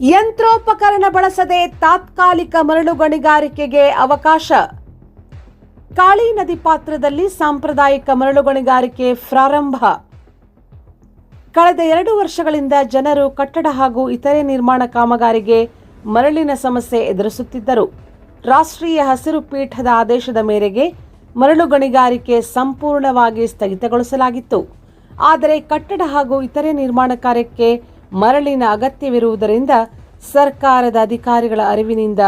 ಯಂತ್ರೋಪಕರಣ ಬಳಸದೆ ತಾತ್ಕಾಲಿಕ ಮರಳು ಗಣಿಗಾರಿಕೆಗೆ ಅವಕಾಶ. ಕಾಳಿ ನದಿ ಪಾತ್ರದಲ್ಲಿ ಸಾಂಪ್ರದಾಯಿಕ ಮರಳು ಗಣಿಗಾರಿಕೆ ಪ್ರಾರಂಭ. ಕಳೆದ ಎರಡು ವರ್ಷಗಳಿಂದ ಜನರು ಕಟ್ಟಡ ಹಾಗೂ ಇತರೆ ನಿರ್ಮಾಣ ಕಾಮಗಾರಿಗೆ ಮರಳಿನ ಸಮಸ್ಯೆ ಎದುರಿಸುತ್ತಿದ್ದರು. ರಾಷ್ಟ್ರೀಯ ಹಸಿರು ಪೀಠದ ಆದೇಶದ ಮೇರೆಗೆ ಮರಳು ಗಣಿಗಾರಿಕೆ ಸಂಪೂರ್ಣವಾಗಿ ಸ್ಥಗಿತಗೊಳಿಸಲಾಗಿತ್ತು. ಆದರೆ ಕಟ್ಟಡ ಹಾಗೂ ಇತರೆ ನಿರ್ಮಾಣ ಕಾರ್ಯಕ್ಕೆ ಮರಳಿನ ಅಗತ್ಯವಿರುವುದರಿಂದ ಸರ್ಕಾರದ ಅಧಿಕಾರಿಗಳ ಅರಿವಿನಿಂದ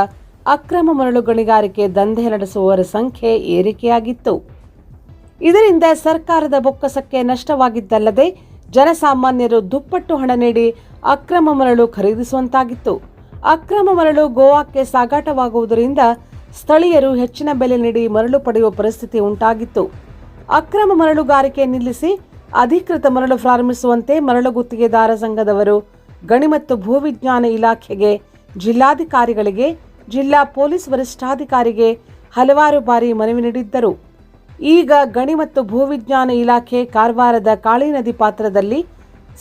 ಅಕ್ರಮ ಮರಳು ಗಣಿಗಾರಿಕೆ ದಂಧೆ ನಡೆಸುವವರ ಸಂಖ್ಯೆ ಏರಿಕೆಯಾಗಿತ್ತು. ಇದರಿಂದ ಸರ್ಕಾರದ ಬೊಕ್ಕಸಕ್ಕೆ ನಷ್ಟವಾಗಿದ್ದಲ್ಲದೆ ಜನಸಾಮಾನ್ಯರು ದುಪ್ಪಟ್ಟು ಹಣ ನೀಡಿ ಅಕ್ರಮ ಮರಳು ಖರೀದಿಸುವಂತಾಗಿತ್ತು. ಅಕ್ರಮ ಮರಳು ಗೋವಾಕ್ಕೆ ಸಾಗಾಟವಾಗುವುದರಿಂದ ಸ್ಥಳೀಯರು ಹೆಚ್ಚಿನ ಬೆಲೆ ನೀಡಿ ಮರಳು ಪಡೆಯುವ ಪರಿಸ್ಥಿತಿ ಉಂಟಾಗಿತ್ತು. ಅಕ್ರಮ ಮರಳುಗಾರಿಕೆ ನಿಲ್ಲಿಸಿ ಅಧಿಕೃತ ಮರಳು ಪ್ರಾರಂಭಿಸುವಂತೆ ಮರಳು ಗುತ್ತಿಗೆದಾರ ಸಂಘದವರು ಗಣಿ ಮತ್ತು ಭೂವಿಜ್ಞಾನ ಇಲಾಖೆಗೆ, ಜಿಲ್ಲಾಧಿಕಾರಿಗಳಿಗೆ, ಜಿಲ್ಲಾ ಪೊಲೀಸ್ ವರಿಷ್ಠಾಧಿಕಾರಿಗೆ ಹಲವಾರು ಬಾರಿ ಮನವಿ ನೀಡಿದ್ದರು. ಈಗ ಗಣಿ ಮತ್ತು ಭೂವಿಜ್ಞಾನ ಇಲಾಖೆ ಕಾರವಾರದ ಕಾಳಿ ನದಿ ಪಾತ್ರದಲ್ಲಿ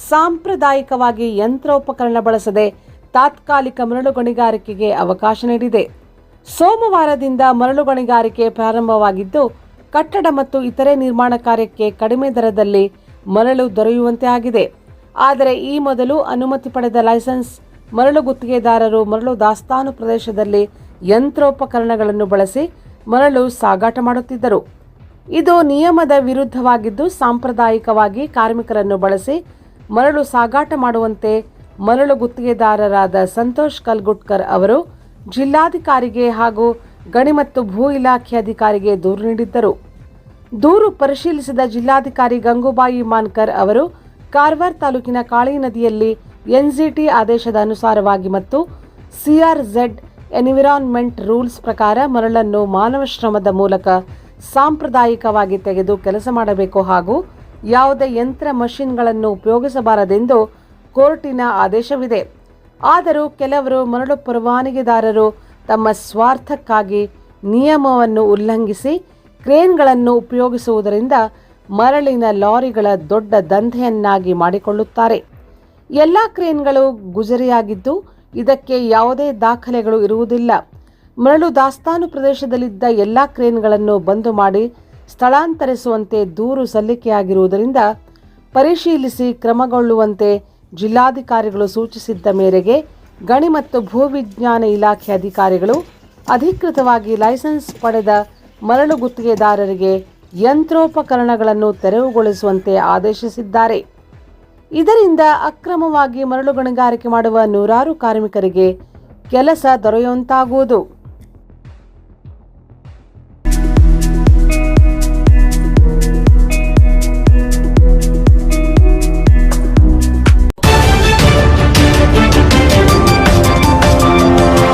ಸಾಂಪ್ರದಾಯಿಕವಾಗಿ ಯಂತ್ರೋಪಕರಣ ಬಳಸದೆ ತಾತ್ಕಾಲಿಕ ಮರಳು ಗಣಿಗಾರಿಕೆಗೆ ಅವಕಾಶ ನೀಡಿದೆ. ಸೋಮವಾರದಿಂದ ಮರಳು ಗಣಿಗಾರಿಕೆ ಪ್ರಾರಂಭವಾಗಿದ್ದು ಕಟ್ಟಡ ಮತ್ತು ಇತರೆ ನಿರ್ಮಾಣ ಕಾರ್ಯಕ್ಕೆ ಕಡಿಮೆ ದರದಲ್ಲಿ ಮರಳು ದೊರೆಯುವಂತೆ ಆಗಿದೆ. ಆದರೆ ಈ ಮೊದಲು ಅನುಮತಿ ಪಡೆದ ಲೈಸೆನ್ಸ್, ಮರಳು ಗುತ್ತಿಗೆದಾರರು ಮರಳು ದಾಸ್ತಾನು ಪ್ರದೇಶದಲ್ಲಿ ಯಂತ್ರೋಪಕರಣಗಳನ್ನು ಬಳಸಿ ಮರಳು ಸಾಗಾಟ ಮಾಡುತ್ತಿದ್ದರು. ಇದು ನಿಯಮದ ವಿರುದ್ಧವಾಗಿದ್ದು ಸಾಂಪ್ರದಾಯಿಕವಾಗಿ ಕಾರ್ಮಿಕರನ್ನು ಬಳಸಿ ಮರಳು ಸಾಗಾಟ ಮಾಡುವಂತೆ ಮರಳು ಗುತ್ತಿಗೆದಾರರಾದ ಸಂತೋಷ್ ಕಲ್ಗುಟ್ಕರ್ ಅವರು ಜಿಲ್ಲಾಧಿಕಾರಿಗೆ ಹಾಗೂ ಗಣಿ ಮತ್ತು ಭೂ ಇಲಾಖೆ ಅಧಿಕಾರಿಗೆ ದೂರು ನೀಡಿದ್ದರು. ದೂರು ಪರಿಶೀಲಿಸಿದ ಜಿಲ್ಲಾಧಿಕಾರಿ ಗಂಗೂಬಾಯಿ ಮಾನ್ಕರ್ ಅವರು, ಕಾರವಾರ ತಾಲೂಕಿನ ಕಾಳಿ ನದಿಯಲ್ಲಿ ಎನ್ಜಿಟಿ ಆದೇಶದ ಅನುಸಾರವಾಗಿ ಮತ್ತು ಸಿಆರ್ಝೆಡ್ ಎನ್ವಿರಾನ್ಮೆಂಟ್ ರೂಲ್ಸ್ ಪ್ರಕಾರ ಮರಳನ್ನು ಮಾನವ ಶ್ರಮದ ಮೂಲಕ ಸಾಂಪ್ರದಾಯಿಕವಾಗಿ ತೆಗೆದು ಕೆಲಸ ಮಾಡಬೇಕು ಹಾಗೂ ಯಾವುದೇ ಯಂತ್ರ ಮಷಿನ್ಗಳನ್ನು ಉಪಯೋಗಿಸಬಾರದೆಂದು ಕೋರ್ಟಿನ ಆದೇಶವಿದೆ. ಆದರೂ ಕೆಲವರು ಮರಳು ಪರವಾನಗಿದಾರರು ತಮ್ಮ ಸ್ವಾರ್ಥಕ್ಕಾಗಿ ನಿಯಮವನ್ನು ಉಲ್ಲಂಘಿಸಿ ಕ್ರೇನ್ಗಳನ್ನು ಉಪಯೋಗಿಸುವುದರಿಂದ ಮರಳಿನ ಲಾರಿಗಳ ದೊಡ್ಡ ದಂಧೆಯನ್ನಾಗಿ ಮಾಡಿಕೊಳ್ಳುತ್ತಾರೆ. ಎಲ್ಲ ಕ್ರೇನ್ಗಳು ಗುಜರಿಯಾಗಿದ್ದು ಇದಕ್ಕೆ ಯಾವುದೇ ದಾಖಲೆಗಳು ಇರುವುದಿಲ್ಲ. ಮರಳು ದಾಸ್ತಾನು ಪ್ರದೇಶದಲ್ಲಿದ್ದ ಎಲ್ಲ ಕ್ರೇನ್ಗಳನ್ನು ಬಂದು ಮಾಡಿ ಸ್ಥಳಾಂತರಿಸುವಂತೆ ದೂರು ಸಲ್ಲಿಕೆಯಾಗಿರುವುದರಿಂದ ಪರಿಶೀಲಿಸಿ ಕ್ರಮಗೊಳ್ಳುವಂತೆ ಜಿಲ್ಲಾಧಿಕಾರಿಗಳು ಸೂಚಿಸಿದ್ದ ಮೇರೆಗೆ ಗಣಿ ಮತ್ತು ಭೂವಿಜ್ಞಾನ ಇಲಾಖೆ ಅಧಿಕಾರಿಗಳು ಅಧಿಕೃತವಾಗಿ ಲೈಸೆನ್ಸ್ ಪಡೆದ ಮರಳು ಗುತ್ತಿಗೆದಾರರಿಗೆ ಯಂತ್ರೋಪಕರಣಗಳನ್ನು ತೆರವುಗೊಳಿಸುವಂತೆ ಆದೇಶಿಸಿದ್ದಾರೆ. ಇದರಿಂದ ಅಕ್ರಮವಾಗಿ ಮರಳು ಗಣಿಗಾರಿಕೆ ಮಾಡುವ ನೂರಾರು ಕಾರ್ಮಿಕರಿಗೆ ಕೆಲಸ ದೊರೆಯುವಂತಾಗುವುದು.